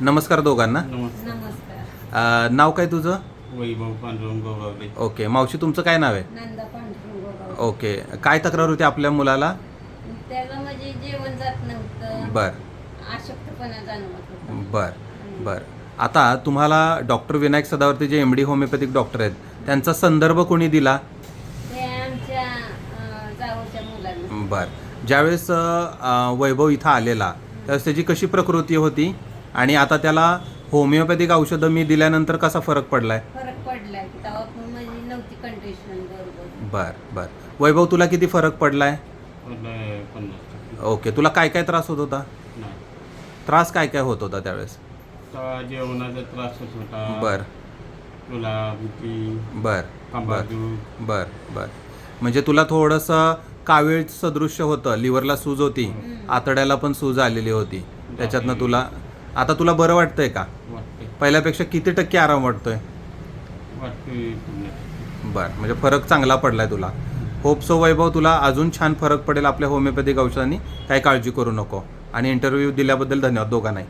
नमस्कार दोघांना. नमस्कार. नमस्कार अ, नाव काय तुझं? वैभव पांडुरंग गोगावले ओके मावशी तुमचं काय नाव आहे? नंदा पांढरून गोगाव ओके काय तक्रार होती आपल्या मुलाला? त्याला म्हणजे जेवण जात नव्हतं. बर. अशक्तपणा जाणवत होता. बर बर. आता तुम्हाला डॉक्टर विनायक सदावर्ती जे एम डी होमिओपॅथिक डॉक्टर आहेत त्यांचा संदर्भ कोणी दिला? ते आमच्या अं, जावच्या मुलांना. बर. ज्यावेळेस अ, अ, वैभव इथं आलेला त्यावेळेस त्याची कशी प्रकृती होती? आणि आता त्याला होमिओपॅथिक औषधं मी दिल्यानंतर कसा फरक पडलाय? फरक पडला की तेव्हा पण म्हणजे नव्हती कंडिशन बरोबर. बर बर. वैभव तुला किती फरक पडलाय? पन्नास टक्के. ओके तुला काय काय त्रास होत होता? नाही. त्रास काय काय होत होता त्यावेळेस? जेवणाचा त्रास होत होता. बर. तुला भीती बर बर. बर बर. म्हणजे तुला थोडंसं कावीळ सदृश्य होतं लिव्हरला सूज होती आतड्याला पण सूज आलेली होती. त्याच्यातनं तुला आता तुला बरं वाटतंय का? वाटते पहिल्यापेक्षा किती टक्के आराम वाटतोय? वाटते. बर म्हणजे फरक चांगला पडलाय तुला. होप सो वैभव तुला अजून छान फरक पडेल आपल्या होमिओपॅथिक औषधांनी. काही काळजी करू नको. आणि इंटरव्ह्यू दिल्याबद्दल धन्यवाद दोघांनाही.